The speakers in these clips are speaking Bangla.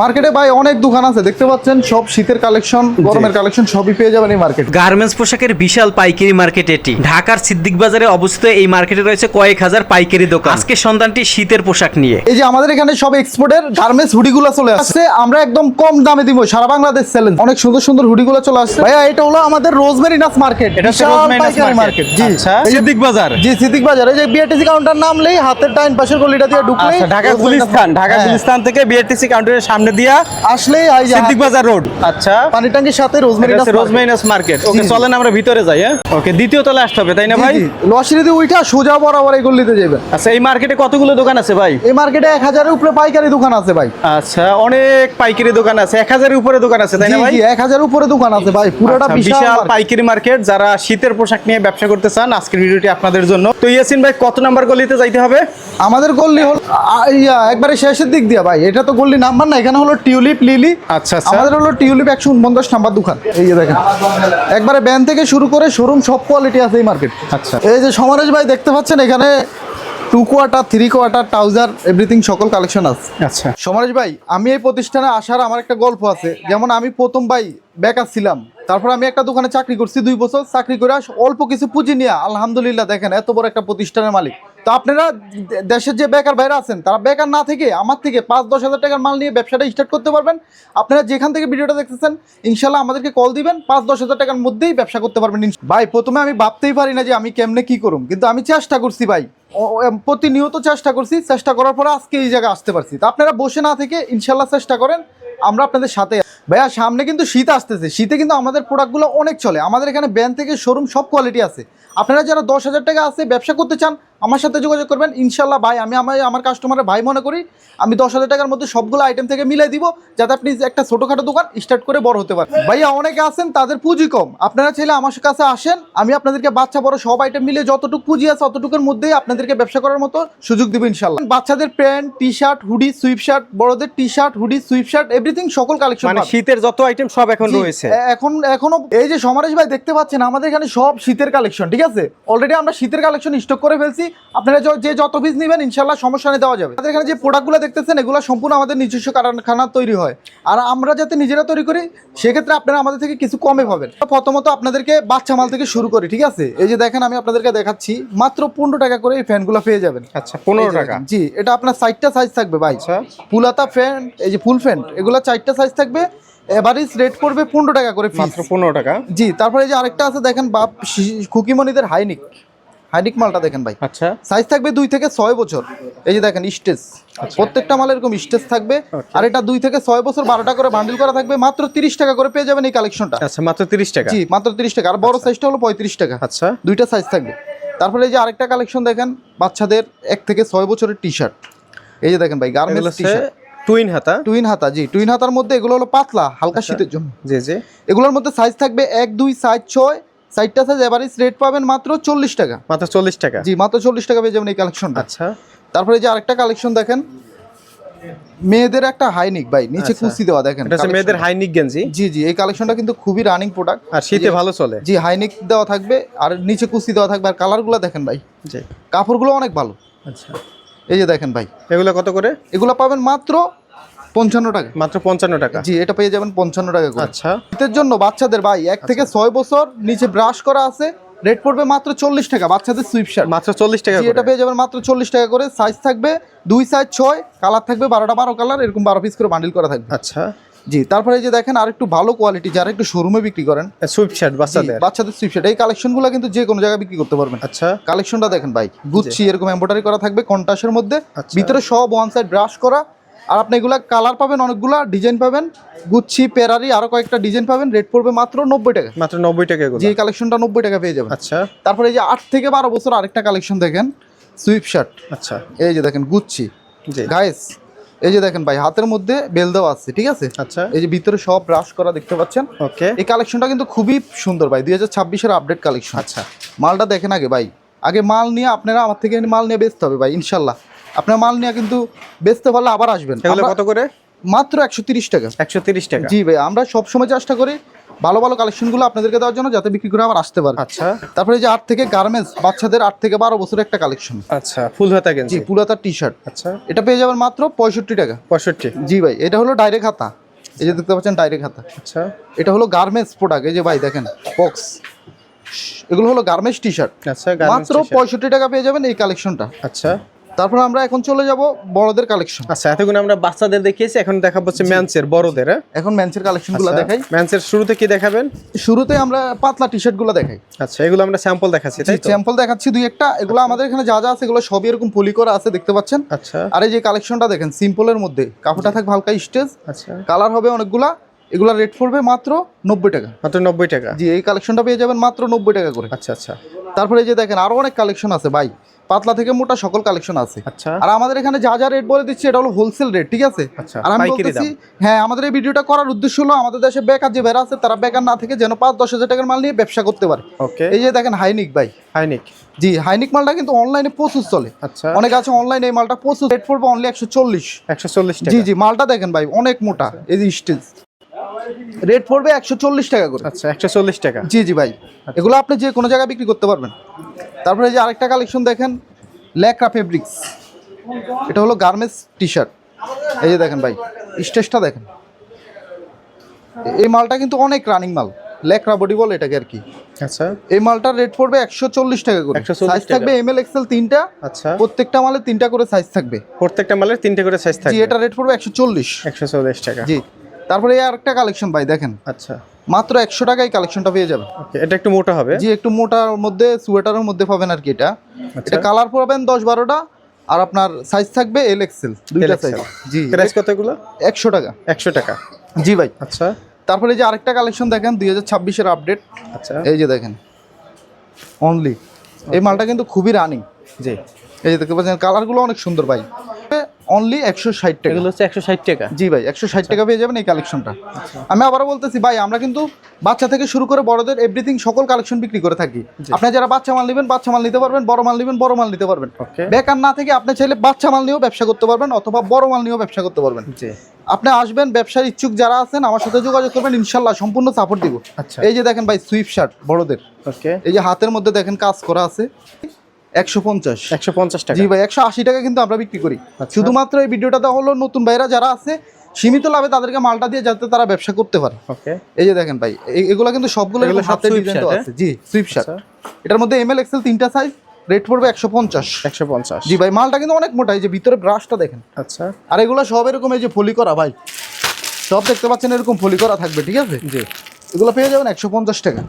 মার্কেটে ভাই অনেক দোকান আছে দেখতে পাচ্ছেন সব শীতের কালেকশন গরমের কালেকশন সবই পেয়ে যাবেন এই মার্কেট। গার্মেন্টস পোশাকের বিশাল পাইকারি মার্কেট এটি। ঢাকার সিদ্দিক বাজারে অবস্থিত এই মার্কেটে রয়েছে কয়েক হাজার পাইকারি দোকান। আজকে সন্ধানটি শীতের পোশাক নিয়ে। এই যে আমাদের এখানে সব এক্সপোর্টের গার্মেন্টস হুডিগুলো চলে আসছে। আমরা একদম কম দামে দিব সারা বাংলাদেশ সেলেন অনেক সুন্দর সুন্দর হুডিগুলো চলে আসছে। ভাইয়া এটা হলো আমাদের রোজমেরিনাস মার্কেট। এটা হচ্ছে রোজমেরিনাস মার্কেট। জি। আচ্ছা। সিদ্দিক বাজার। জি সিদ্দিক বাজার। এই যে বিআরটিসি কাউন্টার নামলেই হাতের ডাইন পাশের গলিটা দিয়ে ঢুকলেই আচ্ছা ঢাকা গুলিস্তান। ঢাকা হ্যাঁ, গুলিস্তান থেকে বিআরটিসি কাউন্টারের সামনে দিয়া আসলেই এই সিদ্দিক বাজার রোড। আচ্ছা। পানি ট্যাঙ্কির সাথে রোজমেরিনাস রোজমেরিনাস মার্কেট। ওকে। চলেন আমরা ভিতরে যাই হ্যাঁ? ওকে দ্বিতীয় আসতে হবে তাই না ভাই? লসিরিতে উইটা সোজা বরাবর এই গলিতে যাবেন আচ্ছা এই মার্কেটে কতগুলো দোকান আছে ভাই? এই মার্কেটে উপরে পাইকারি দোকান আছে ভাই। আচ্ছা অনেক পাইকারি দোকান আছে। উপরে দোকান আছে তাই না ভাই? জি, উপরে দোকান আছে ভাই। পুরোটা আচ্ছা, বিশাল পাইকারি মার্কেট যারা শীতের পোশাক নিয়ে ব্যবসা করতে চান আজকের ভিডিওটি আপনাদের জন্য। তো ইয়াসিন ভাই কত নাম্বার গলিতে যাইতে হবে? আমাদের গল্লি হল একবারে শেষের দিক দিয়া ভাই। এটা তো গল্লি নাম্বার না এখানে হলো টিউলিপ লিলি। আচ্ছা, আচ্ছা। আমাদের হলো টিউলিপ একশো উনপঞ্চাশ নাম্বার দোকান। এই যে দেখেন। একবারে ব্যান থেকে শুরু করে শোরুম সব কোয়ালিটি আছে এই মার্কেট আচ্ছা। এই যে সমারেশ ভাই দেখতে পাচ্ছেন এখানে two quarter three quarter trouser everything সকল কালেকশন আছে। আচ্ছা। সমারেশ ভাই আমি এই প্রতিষ্ঠানে আসার আমার একটা গল্প আছে। যেমন আমি প্রথম ভাই বেকার ছিলাম তারপর আমি একটা দোকানে চাকরি করছি দুই বছর। চাকরি করে অল্প কিছু পুঁজি নিয়ে আলহামদুলিল্লাহ দেখেন এত বড় একটা প্রতিষ্ঠানের মালিক। তো আপনারা দেশের যে বেকার বাইরে আছেন, তারা বেকার না থেকে আমার থেকে পাঁচ, দশ হাজার টাকার মাল নিয়ে ব্যবসাটা স্টার্ট করতে পারবেন। আপনারা যেখান থেকে ভিডিওটা দেখতেছেন, ইনশাল্লাহ আমাদেরকে কল দিবেন, পাঁচ, দশ হাজার টাকার মধ্যেই ব্যবসা করতে পারবেন। ভাই, প্রথমে আমি ভাবতেই পারি না যে আমি কেমনে কি করুম, কিন্তু আমি চেষ্টা করছি ভাই। প্রতিনিয়ত চেষ্টা করছি, চেষ্টা করার পরে আজকে এই জায়গায় আসতে পারছি। তো আপনারা বসে না থেকে ইনশাল্লাহ চেষ্টা করেন, আমরা আপনাদের সাথে ভাইয়া, সামনে কিন্তু শীত আসতেছে, শীতে কিন্তু আমাদের প্রোডাক্টগুলো অনেক চলে। আমাদের এখানে ব্যান থেকে শোরুম সব কোয়ালিটি আছে। আপনারা যারা দশ হাজার টাকা আছে ব্যবসা করতে চান আমার সাথে যোগাযোগ করবেন। ইনশাল্লাহ ভাই আমি আমার আমার কাস্টমারের ভাই মনে করি আমি দশ হাজার টাকার মধ্যে সবগুলো আইটেম থেকে মিলাই দিব যাতে আপনি একটা ছোটোখাটো দোকান স্টার্ট করে বড় হতে পারেন। ভাইয়া অনেকে আছেন তাদের পুঁজি কম। আপনারা ছেলে আমার কাছে আসেন আমি আপনাদেরকে বাচ্চা বড় সব আইটেম মিলে যতটুকু পুঁজি আছে ততটুকুর মধ্যেই আপনাদেরকে ব্যবসা করার মতো সুযোগ দিব ইনশাল্লাহ বাচ্চাদের pant T shirt hoodie sweat shirt বড়দের T shirt hoodie sweat shirt everything সকল কালেকশন মানে শীতের যত আইটেম সব এখন রয়েছে। এখন এখনও এই যে সমারেশ ভাই দেখতে পাচ্ছেন আমাদের এখানে সব শীতের কালেকশন ঠিক আছে? অলরেডি আমরা শীতের কালেকশন স্টক করে ফেলছি আপনারা যে যত পিস নেবেন ইনশাল্লাহ সমস্যা নিয়ে দেওয়া যাবে। আমাদের এখানে যে প্রোডাক্টগুলো দেখতেছেন এগুলো সম্পূর্ণ আমাদের নিজস্ব কারখানা তৈরি হয়। আর আমরা যাতে নিজেরা তৈরি করি সেক্ষেত্রে আপনারা আমাদের থেকে কিছু কমে পাবেন। প্রথমত আপনাদেরকে বাচ্চা মাল থেকে শুরু করি ঠিক আছে? এই যে দেখেন আমি আপনাদেরকে দেখাচ্ছি মাত্র পনেরো টাকা করে এই ফ্যানগুলো পেয়ে যাবেন। আচ্ছা পনেরো টাকা? জি এটা আপনার চারটা সাইজ থাকবে ভাই। আচ্ছা। পুলাতা ফ্যান্ট এই যে ফুল ফ্যান্ট এগুলো চারটা সাইজ থাকবে। এভারেজ রেট পড়বে পনেরো টাকা করে মাত্র পনেরো টাকা? জি তারপরে এই যে আরেকটা আছে দেখেন বাপ খুকিমণিদের হাইনিক। হাইনিক মালটা দেখেন ভাই। আচ্ছা। সাইজ থাকবে দুই থেকে ছয় বছর। এই যে দেখেন স্টেজ। প্রত্যেকটা মাল এরকম স্টেজ থাকবে। আর এটা দুই থেকে ছয় বছর বারোটা করে বান্ডিল করা থাকবে। মাত্র তিরিশ টাকা করে পেয়ে যাবেন এই কালেকশনটা আচ্ছা মাত্র তিরিশ টাকা? জি মাত্র তিরিশ টাকা। আর বড় সাইজটা হলো পঁয়ত্রিশ টাকা। আচ্ছা। দুইটা সাইজ থাকবে। তারপরে এই যে আরেকটা কালেকশন দেখেন বাচ্চাদের এক থেকে ছয় বছরের টি শার্ট এই যে দেখেন ভাই গার্মেন্টস টি শার্ট টুইন হাতা? টুইন হাতা জি। টুইন হাতার মধ্যে এগুলো হলো পাতলা হালকা শীতের জন্য। জি জি। এগুলোর মধ্যে সাইজ থাকবে এক দুই সাইজ ছয় সাইজটা সাইজ এভারেজ রেট পাবেন মাত্র চল্লিশ টাকা। মাত্র চল্লিশ টাকা? জি মাত্র চল্লিশ টাকা পেয়ে যাবেন এই কালেকশনটা আচ্ছা। তারপরে এই যে আরেকটা কালেকশন দেখেন মেয়েদের একটা হাইনিক ভাই নিচে আচ্ছা। কুচি দেওয়া দেখেন এটা মেয়েদের হাইনিক গেঞ্জি? জি জি এই কালেকশনটা কিন্তু খুবই রানিং প্রোডাক্ট আর শীতে ভালো চলে? জি হাইনিক দেওয়া থাকবে আর নিচে কুচি দেওয়া থাকবে আর কালারগুলো দেখেন ভাই। জি। কাপড়গুলো অনেক ভালো। আচ্ছা। এই যে দেখেন ভাই। এগুলো কত করে? এগুলো পাবেন মাত্র পঞ্চান্ন টাকা। মাত্র পঞ্চান্ন টাকা। জি এটা পেয়ে যাবেন পঞ্চান্ন টাকা করে। আচ্ছা। শীতের জন্য বাচ্চাদের ভাই এক থেকে ছয় বছর নিচে ব্রাশ করা আছে রেট পড়বে মাত্র চল্লিশ টাকা বাচ্চাদের সুইপ শার্ট মাত্র চল্লিশ টাকা এটা পেয়ে যাবেন মাত্র চল্লিশ টাকা করে। সাইজ থাকবে দুই সাইজ ছয় কালার থাকবে বারোটা বারো কালার এরকম বারো পিস করে বান্ডিল করা থাকবে। আচ্ছা। জি তারপরে এই যে দেখেন আর একটু ভালো কোয়ালিটি যারা একটু শোরুমে বিক্রি করেন সুইপ শার্ট বাচ্চাদের। বাচ্চাদের সুইপ শার্ট এই কালেকশনগুলো কিন্তু যে কোনো জায়গায় বিক্রি করতে পারবেন। আচ্ছা। কালেকশনটা দেখেন ভাই গুচ্ছি এরকম এম্বোটারি করা থাকবে কন্টাসের মধ্যে। আচ্ছা। ভিতরে সব ওয়ান সাইড ব্রাশ করা আর আপনি এগুলা কালার পাবেন অনেকগুলা ডিজাইন পাবেন। গুচ্ছি পেরারি আরও কয়েকটা ডিজাইন পাবেন। রেট পড়বে মাত্র নব্বই টাকা। মাত্র নব্বই টাকা যে কালেকশনটা নব্বই টাকা পেয়ে যাবেন। আচ্ছা। তারপরে এই যে আট থেকে বারো বছর আরেকটা কালেকশন দেখেন সুইপ শার্ট আচ্ছা। এই যে দেখেন গুচ্ছি জি। গাইস এই যে দেখেন ভাই হাতের মধ্যে বেল দেওয়া আছে ঠিক আছে? আচ্ছা। এই যে ভিতরে সব ব্রাশ করা দেখতে পাচ্ছেন। ওকে এই কালেকশনটা কিন্তু খুবই সুন্দর ভাই দুই হাজার ছাব্বিশের আপডেট কালেকশন আচ্ছা। মালটা দেখেন আগে ভাই। আগে মাল নিয়ে আপনারা আমার থেকে মাল নিয়ে বেচতে হবে ভাই ইনশাল্লাহ। আপনার মাল নিয়ে কিন্তু বেচতে পারলে আবার আসবেন। কত করে? মাত্র একশো তিরিশ টাকা। একশো তিরিশ টাকা। জি ভাই আমরা সবসময় চেষ্টা করি ভালো ভালো কালেকশনগুলো আপনাদেরকে দেওয়ার জন্য যাতে বিক্রি করে আবার আসতে পারে। আচ্ছা। তারপরে যে আট থেকে গার্মেন্টস বাচ্চাদের আট থেকে বারো বছরের একটা কালেকশন আচ্ছা ফুল হাতা জি গেঞ্জি পুরাতার টি শার্ট আচ্ছা। এটা পেয়ে যাবেন মাত্র পঁয়ষট্টি টাকা। পঁয়ষট্টি। জি ভাই এটা হলো ডাইরেক্ট হাতা। এই যে দেখতে পাচ্ছেন ডাইরেক্ট হাতা। আচ্ছা। এটা হলো গার্মেন্টস প্রোডাক্ট এই যে ভাই দেখেন বক্স এগুলো হলো গার্মেন্টস টি শার্ট আচ্ছা মাত্র পঁয়ষট্টি টাকা পেয়ে যাবেন এই কালেকশনটা আচ্ছা। তারপর আমরা এখন চলে যাব বড়দের কালেকশন আচ্ছা এতক্ষণ আমরা বাচ্চাদের দেখিয়েছি এখন দেখাবো হচ্ছে ম্যানসের বড়দের হ্যাঁ? এখন ম্যানসের কালেকশনগুলো আচ্ছা, দেখাই। ম্যানসের শুরুতে কি দেখাবেন? শুরুতে আমরা পাতলা টি শার্টগুলো দেখাই। আচ্ছা এগুলো আমরা স্যাম্পল দেখাচ্ছি তাই তো? স্যাম্পল দেখাচ্ছি দুই একটা। এগুলো আমাদের এখানে যা যা আছে এগুলো সবই এরকম পলি করা আছে দেখতে পাচ্ছেন? আচ্ছা। আর এই যে কালেকশনটা দেখেন সিম্পলের মধ্যে। কাপড়টা থাকবে হালকা স্টেজ আচ্ছা। কালার হবে অনেকগুলা। এগুলা রেট পড়বে মাত্র নব্বই টাকা। মাত্র নব্বই টাকা। জি এই কালেকশনটা পেয়ে যাবেন মাত্র নব্বই টাকা করে। আচ্ছা আচ্ছা। তারপরে এই যে দেখেন আরও অনেক কালেকশন আছে ভাই। পাতলা থেকে মোটা সকল কালেকশন আছে। আচ্ছা। আর আমাদের এখানে যা যা রেট বলে দিচ্ছি এটা হলো হোলসেল রেট ঠিক আছে? আচ্ছা, আর আমি বলতেছি হ্যাঁ আমাদের এই ভিডিওটা করার উদ্দেশ্য হলো আমাদের দেশে বেকার যে বেড়া আছে তারা বেকার না থেকে যেন পাঁচ দশ হাজার টাকার মাল নিয়ে ব্যবসা করতে পারে। এই যে দেখেন হাইনিক ভাই। হাইনিক জি হাইনিক মালটা কিন্তু অনলাইনে প্রচুর চলে। আচ্ছা। অনেক আছে অনলাইনে এই মালটা প্রচুর রেট পড়বে অনলি একশো চল্লিশ। একশো চল্লিশ জি জি মালটা দেখেন ভাই অনেক মোটা এই যে স্টেজ রেট পড়বে একশো চল্লিশ টাকা করে। আচ্ছা একশো চল্লিশ টাকা। জি জি ভাই। এগুলো আপনি যে কোনো জায়গায় বিক্রি করতে পারবেন। তারপরে এই যে আরেকটা কালেকশন দেখেন ল্যাকরা ফেব্রিক্স এটা হলো গার্মেন্টস টি শার্ট এই যে দেখেন ভাই স্টেজটা দেখেন। এই মালটা কিন্তু অনেক রানিং মাল। ল্যাকরা বডি বল এটাকে আর কি। আচ্ছা। এই মালটার রেট পড়বে একশো চল্লিশ টাকা করে। 140 সাইজ থাকবে এম এল এক্সেল তিনটা। আচ্ছা। প্রত্যেকটা মালের তিনটা করে সাইজ থাকবে। প্রত্যেকটা মালের তিনটে করে সাইজ থাকবে। এটা রেট পড়বে একশো চল্লিশ। একশো চল্লিশ টাকা। জি। তারপরে এই আরেকটা কালেকশন ভাই দেখেন। আচ্ছা। মাত্র একশো টাকায় কালেকশনটা পেয়ে যাবেন। ওকে এটা একটু মোটা হবে। জি একটু মোটার মধ্যে সোয়েটারের মধ্যে পাবেন আর কি এটা। আচ্ছা। এটা কালার পাবেন দশ বারোটা আর আপনার সাইজ থাকবে এল এক্সেল দুইটা সাইজ জি। প্রাইস কতগুলো একশো টাকা। একশো টাকা। জি ভাই। আচ্ছা। তারপরে এই যে আরেকটা কালেকশন দেখেন দুই হাজার ছাব্বিশের আপডেট আচ্ছা। এই যে দেখেন। অনলি এই মালটা কিন্তু খুবই রানিং জি। এই যে দেখতে পাচ্ছেন কালারগুলো অনেক সুন্দর ভাই। অনলি একশো ষাট টাকা। এগুলো হচ্ছে একশো ষাট টাকা। জি ভাই একশো ষাট টাকা পেয়ে যাবেন এই কালেকশনটা আমি আবারও বলতেছি ভাই আমরা কিন্তু বাচ্চা থেকে শুরু করে বড়দের এভরিথিং সকল কালেকশন বিক্রি করে থাকি। আপনি যারা বাচ্চা মাল নেবেন বাচ্চা মাল নিতে পারবেন বড় মাল নেবেন বড় মাল নিতে পারবেন। বেকার না থেকে আপনি চাইলে বাচ্চা মাল নিয়েও ব্যবসা করতে পারবেন অথবা বড় মাল নিয়েও ব্যবসা করতে পারবেন। আপনি আসবেন ব্যবসার ইচ্ছুক যারা আছেন আমার সাথে যোগাযোগ করবেন ইনশাল্লাহ সম্পূর্ণ সাপোর্ট দিব। আচ্ছা। এই যে দেখেন ভাই সুইপ শার্ট বড়দের। এই যে হাতের মধ্যে দেখেন কাজ করা আছে। একশো পঞ্চাশ। একশো পঞ্চাশ টাকা। জি ভাই একশো আশি টাকা কিন্তু আমরা বিক্রি করি। আচ্ছা। শুধুমাত্র এই ভিডিওটাতে হলো নতুন ভাইরা যারা আছে সীমিত লাভে তাদেরকে মালটা দিয়ে যাতে তারা ব্যবসা করতে পারে। এই যে দেখেন ভাই এগুলো কিন্তু সবগুলো ডিজাইন shirt, আছে। জি সুইপ শার্ট আচ্ছা। এটার মধ্যে এম এল এক্সেল তিনটা সাইজ রেট পড়বে একশো পঞ্চাশ। একশো পঞ্চাশ। জি ভাই মালটা কিন্তু অনেক মোটা এই যে ভিতরে ব্রাশটা দেখেন। আচ্ছা। আর এগুলো সব এরকম এই যে ফলি করা ভাই। সব দেখতে পাচ্ছেন এরকম ফলি করা থাকবে ঠিক আছে? জি। এগুলো পেয়ে যাবেন একশো পঞ্চাশ টাকা।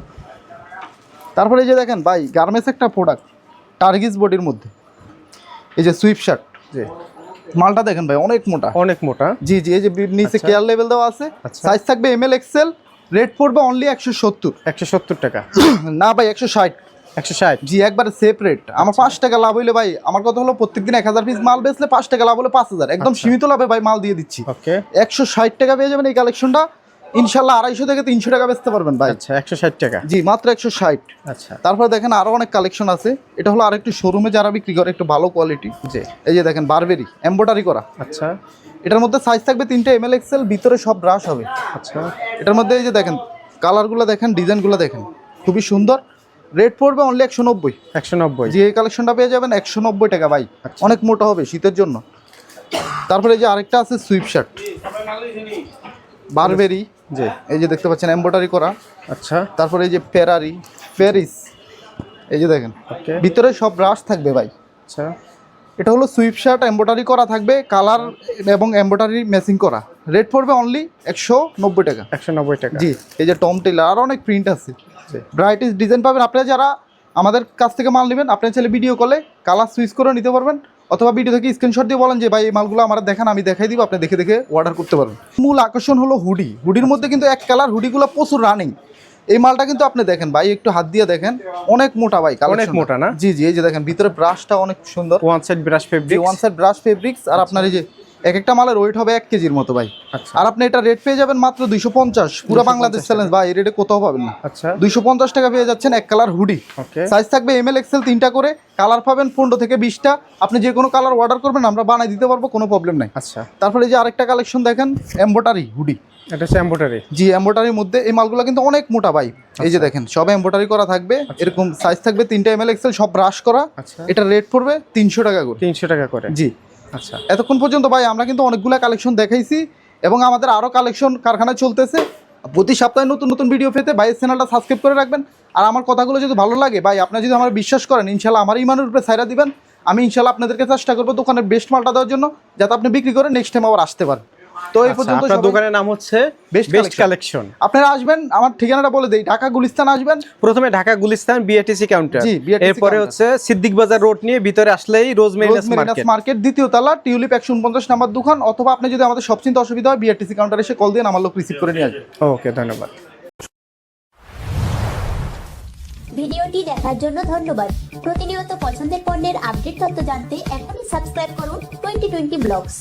তারপরে এই যে দেখেন ভাই গার্মেন্টস একটা প্রোডাক্ট টার্গিস বডির মধ্যে। এই যে সুইপ শার্ট যে মালটা দেখেন ভাই অনেক মোটা। অনেক মোটা। জি জি এই যে নিচে আচ্ছা। কেয়ার লেভেল দেওয়া আছে। আচ্ছা। সাইজ থাকবে এম এল এক্সেল রেট পড়বে অনলি একশো সত্তর। একশো সত্তর টাকা। না ভাই একশো ষাট। একশো ষাট। জি একবারে সেপ রেট আমার আচ্ছা। পাঁচ টাকা লাভ হইলে ভাই আমার কথা হলো প্রত্যেকদিন এক হাজার পিস মাল বেচলে পাঁচ টাকা লাভ হলে পাঁচ হাজার। একদম আচ্ছা। সীমিত লাভে ভাই মাল দিয়ে দিচ্ছি। ওকে। একশো ষাট টাকা পেয়ে যাবেন এই কালেকশনটা ইনশাল্লাহ আড়াইশো থেকে তিনশো টাকা বেচতে পারবেন ভাই। আচ্ছা একশো ষাট টাকা। জি মাত্র একশো ষাট। আচ্ছা। তারপরে দেখেন আরও অনেক কালেকশন আছে। এটা হলো আরেকটু শোরুমে যারা বিক্রি করে একটু ভালো কোয়ালিটি জি। এই যে দেখেন বারবেরি এম্বোটারি করা। আচ্ছা। এটার মধ্যে সাইজ থাকবে তিনটে এম এল এক্সেল ভিতরে সব ব্রাশ হবে। আচ্ছা। এটার মধ্যে এই যে দেখেন কালারগুলো দেখেন ডিজাইনগুলো দেখেন। খুবই সুন্দর। রেট পড়বে অনলি একশো নব্বই। একশো নব্বই। যে এই কালেকশনটা পেয়ে যাবেন একশো নব্বই টাকা ভাই। আচ্ছা। অনেক মোটা হবে শীতের জন্য। তারপরে এই যে আরেকটা আছে সুইপ শার্ট বারবেরি জি। এই যে দেখতে পাচ্ছেন এম্বোটারি করা। আচ্ছা। তারপরে এই যে ফেরারি প্যারিস এই যে দেখেন ভিতরে সব ব্রাশ থাকবে ভাই। আচ্ছা। এটা হলো সুইপ শার্ট এম্বোটারি করা থাকবে কালার এবং এম্বোটারি ম্যাচিং করা। রেট পড়বে অনলি একশো নব্বই টাকা। একশো নব্বই টাকা। জি এই যে টম টেলার আরও অনেক প্রিন্ট আছে। জি। ভ্যারাইটিস ডিজাইন পাবেন। আপনারা যারা আমাদের কাছ থেকে মাল নেবেন আপনার চাইলে ভিডিও কলে কালার সুইচ করে নিতে পারবেন। অথবা ভিডিও থেকে স্ক্রিনশট দিয়ে বলেন যে ভাই এই মালগুলো আমার দেখান আমি দেখাই দিব আপনি দেখে দেখে অর্ডার করতে পারবেন মূল আকর্ষণ হলো হুডি হুডির মধ্যে কিন্তু এক কালার হুডিগুলো প্রচুর রানিং এই মালটা কিন্তু আপনি দেখেন ভাই একটু হাত দিয়ে দেখেন। অনেক মোটা ভাই অনেক মোটা না? জি জি এই যে দেখেন ভিতরে ব্রাশটা অনেক সুন্দর। One side brush fabric one side brush fabrics আর আপনার এই যে এক একটা মালের ওয়েট হবে এক কেজির মতো ভাই। আচ্ছা। আর আপনি এটা রেট পেয়ে যাবেন মাত্র দুইশো পঞ্চাশ। পুরো বাংলাদেশ চ্যালেঞ্জ ভাই এই রেটে কোথাও পাবেন না। আচ্ছা। দুইশো পঞ্চাশ টাকা পেয়ে যাচ্ছেন এক কালার হুডি সাইজ থাকবে এম এল এক্সেল তিনটা করে। কালার পাবেন পনেরো থেকে বিশটা। আপনি যে কোনো কালার অর্ডার করবেন আমরা বানাই দিতে পারব কোনো প্রবলেম নাই। আচ্ছা। তারপরে এই যে আরেকটা কালেকশন দেখেন এম্বোটারি হুডি এটা হচ্ছে এম্বোটারি জি এম্বোটারির মধ্যে এই মালগুলো কিন্তু অনেক মোটা ভাই। এই যে দেখেন সব এম্বোটারি করা থাকবে। এরকম সাইজ থাকবে তিনটা এম এল এক্সেল সব ব্রাশ করা। আচ্ছা। এটা রেট পড়বে তিনশো টাকা করে। তিনশো টাকা করে। জি। আচ্ছা। এতক্ষণ পর্যন্ত ভাই, আমরা কিন্তু অনেকগুলো কালেকশন দেখাইছি এবং আমাদের আরও কালেকশন কারখানায় চলতেছে। প্রতি সপ্তাহে নতুন নতুন ভিডিও পেতে ভাইয়ের চ্যানেলটা সাবস্ক্রাইব করে রাখবেন। আর আমার কথাগুলো যদি ভালো লাগে ভাই, আপনারা যদি আমার বিশ্বাস করেন ইনশাল্লাহ আমার ইমানের উপরে সাইরা দিবেন। আমি ইনশাল্লাহ আপনাদেরকে চেষ্টা করব দোকানের বেস্ট মালটা দেওয়ার জন্য, যাতে আপনি বিক্রি করে নেক্সট টাইম আবার আসতে পারেন। তো এই আচ্ছা, পর্যন্ত আপনার দোকানের নাম হচ্ছে Best বেস্ট কালেকশন আপনারা আসবেন আমার ঠিকানাটা বলে দেই ঢাকা গুলিস্তান আসবেন। প্রথমে ঢাকা গুলিস্তান বিআরটিসি কাউন্টার জি, এরপরে হচ্ছে সিদ্দিক বাজার রোড নিয়ে ভিতরে আসলেই রোজমেরিনাস মার্কেট মার্কেট দ্বিতীয় তলা টিউলিপ একশো উনপঞ্চাশ নাম্বার দোকান অথবা আপনি যদি আমাদের সব চিন্তা অসুবিধা হয় বিআরটিসি কাউন্টার এসে কল দিন আমার লোক রিসিভ করে নিয়ে আসবে। ওকে ধন্যবাদ। ভিডিওটি দেখার জন্য ধন্যবাদ। প্রতিনিয়ত পছন্দের পণ্যের আপডেট তথ্য জানতে এখনই সাবস্ক্রাইব করুন টোয়েন্টি টোয়েন্টি ব্লগস